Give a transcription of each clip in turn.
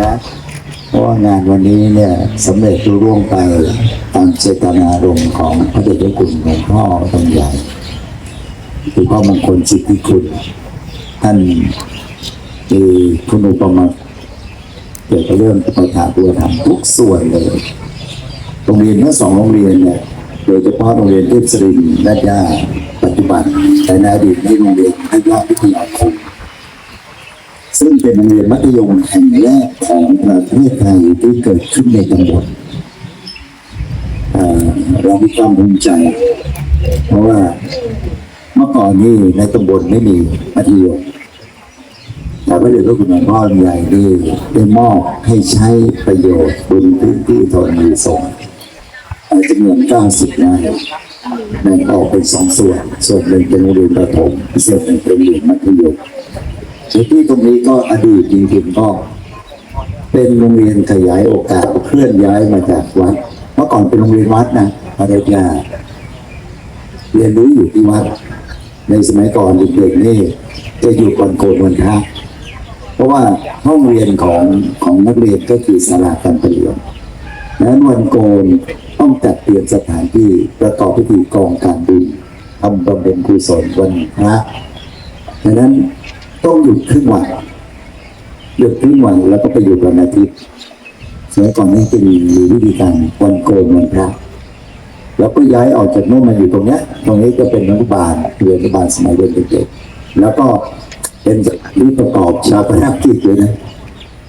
นะ เพราะว่างานวันนี้เนี่ยสำเร็จรุ่ร่วงไปตามเจตนารมณ์ของพระเดชพระคุณหลวงพ่อตองใหญ่คือพ่อมงคลจิตติคุณ ท่านมีคุณอุปมาเกี่ยวกับเรื่องประถาบัวธรรมทุกส่วนเลย โรงเรียนทั้งสองโรงเรียนเนี่ยโดยเฉพาะโรงเรียนเทพศรินทร์และย่าปัจจุบันแต่ในอดีตนี่โรงเรียนและย่าพิทยาคม ซึ่งเป็นโรงเรียนมัธยมแห่งแรกของประเทศไทยที่เกิดขึ้นในตำบลเอ่อเรามีความภูมิใจ เพราะว่าเมื่อก่อนนี่ในตำบลไม่มีมัธยมแต่พระเดชพระคุณหลวงพ่อใหญ่นี่ได้มอบให้ใช้ประโยชน์บนพื้นที่ธรณีสงฆ์จำนวน90ไร่แบ่งออกเป็นสองส่วน ส่วนหนึ่งเป็นโรงเรียนประถมส่วนหนึ่งเป็นโรงเรียนมัธยม ในที่ตรงนี้ก็อดีตจริงๆก็ เป็นโรงเรียนขยายโอกาสเคลื่อนย้ายมาจากวัด เมื่อก่อนเป็นโรงเรียนวัดนะภรรยาเรียนรู้อยู่ที่วัด ในสมัยก่อนเด็กๆนี่จะอยู่วันโกนวันพระเพราะว่าห้องเรียนของของนักเรียนก็คือศาลาการประเรียนดังนั้นวันโกนต้องจัดเตรียมสถานที่ประกอบพิธีกองการบุญทำบำเพ็ญกุศลวันพระดังนั้น ต้องหยุดครึ่งวันหยุดครึ่งวันแล้วก็ไปอยู่วันอาทิตย์สมัยก่อนนี่จะมีวิธีการวันโกนวันพระแล้วก็ย้ายออกจากโน่นมาอยู่ตรงเนี้ย ตรงนี้ก็เป็นอนุบาลเรียนอนุบาลสมัยเด็กๆแล้วก็เป็นที่ประกอบชาปนกิจเลยนะ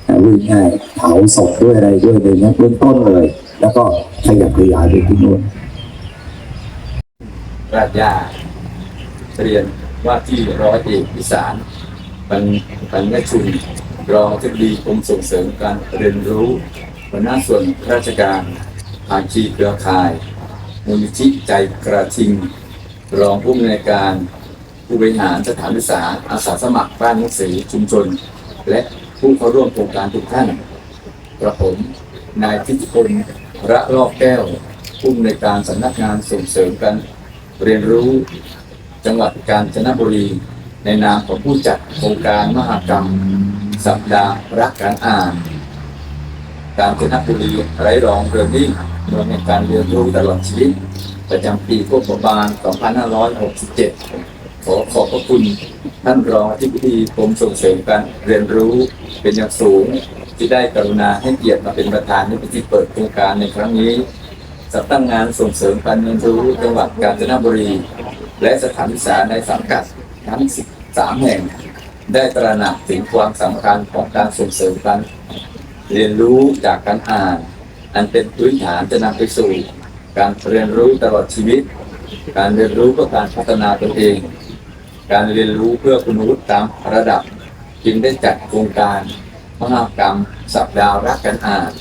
อ่าวิ่งง่ายเผาศพด้วยอะไรด้วยเลยนะเริ่มต้นเลย แล้วก็ขยับขยายไปที่นู่นราชยาเรียนว่าที่ร้อยเอกวิสาร ปัญปัญญชุนรองที่ดีกรมส่งเสริมการเรียนรู้หัวหน้าส่วนราชการภาคีเครือข่ายมูลนิธิใจกระทิง รองผู้อำนวยการผู้บริหารสถานศึกษาอาสาสมัครบ้านหนังสือชุมชน และผู้เข้าร่วมโครงการทุกท่านกระผมนายทิติพลระลอกแก้วผู้อำนวยการสำนักงานส่งเสริมการเรียนรู้ จังหวัดกาญจนบุรี ในนามของผู้จัดโครงการมหกรรม สัปดาห์รักการอ่าน การจนบุรีไร้รองเรียนนิ่งเมืองแห่งการเรียนรู้ตลอดชีวิต ประจำปีพุทธศักราช2567 ขอขอบพระคุณท่านรองอธิบดีกรมส่งเสริมการเรียนรู้เป็นอย่างสูงที่ได้กรุณาให้เกียรติมาเป็นประธานในพิธีเปิดโครงการในครั้งนี้สำนักงานส่งเสริมการเรียนรู้จังหวัดกาญจนบุรี และสถานศึกษาในสังกัดทั้ง 13แห่ง ได้ตระหนักถึงความสำคัญของการส่งเสริมการเรียนรู้จากการอ่าน อันเป็นพื้นฐานจะนำไปสู่ การเรียนรู้ตลอดชีวิต การเรียนรู้เพื่อการพัฒนาตนเอง การเรียนรู้เพื่อคุณวุฒิตามระดับ จึงได้จัดโครงการมหกรรม สัปดาห์รักการอ่าน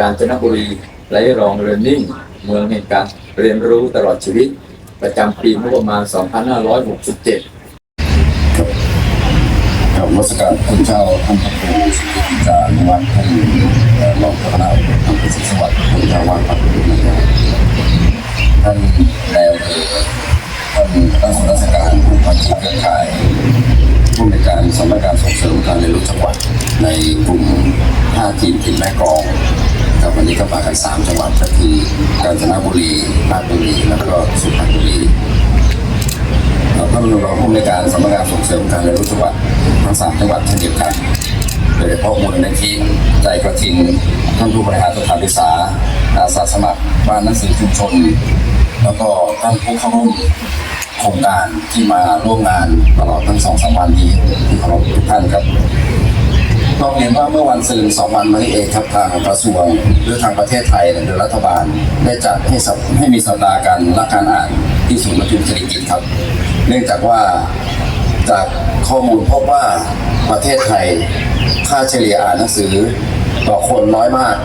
การจนบุรีไรรองเรียนนิ่งเมืองแห่งการเรียนรู้ตลอดชีวิต ประจำปีงบประมาณ 2567กั บรัชการท่านเจ้าท่านพระครูสุขิจารวัดท่านเอ่อรองประธานท่านประสิทธิ์สวัสดิ์ท่านเจ้าวัดปัตตานีท่านแนวท่านรัฐราชการผู้พันเครือข่ายผู้ในการสำนักงานส่งเสริมการเรียนรู้จังหวัดในกลุ่ม5ทีมทีมแม่กองครับวันนี้ก็มากัน 3 จังหวัดก็คือ กาญจนบุรีราชบุรี แล้วก็สุพรรณบุรี ท่านรองผู้อำนการสำนักงานส่งเสริมการเรียนรู้จังหวัดทั้งสามจังหวัดเช่นเดียวกันโดยเฉพาะมูลนิธิใจกระทิงท่านผู้บริหารสถานศึกษาอาสาสมัครบ้านหนังสือชุมชน แล้วก็ท่านผู้เข้าร่วมโครงการที่มาร่วมงานตลอดทั้งสองสามวันนี้ที่เคารพทุกท่านครับต้องเรียนว่าเมื่อวันซืนสองวันมานี้เองครับทางกระทรวงหรือทางประเทศไทยหรือรัฐบาล ได้จัดให้ให้มีสัปดาห์การรักการอ่านที่ศูนย์ประชุมเศรษฐกิจครับ นื่องจากว่าจากข้อมูลพบว่าประเทศไทย ค่าเฉลี่ยอ่านหนังสือต่อคนน้อยมาก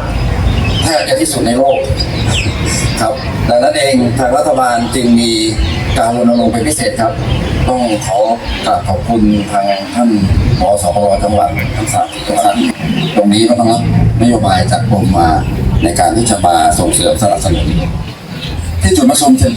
แทบจะที่สุดในโลกครับดังนั้นเองทางรัฐบาลจึงมีการรณรงค์เป็นพิเศษครับ ต้องขอกราบขอบคุณทางท่านหมอสปรจังหวัดทั้งสามจังหวัดตรงนี้ก็ต้องรับนโยบายจากกรมมาในการที่จะมาส่งเสริมสนับสนุนที่จุดประชุมเช่น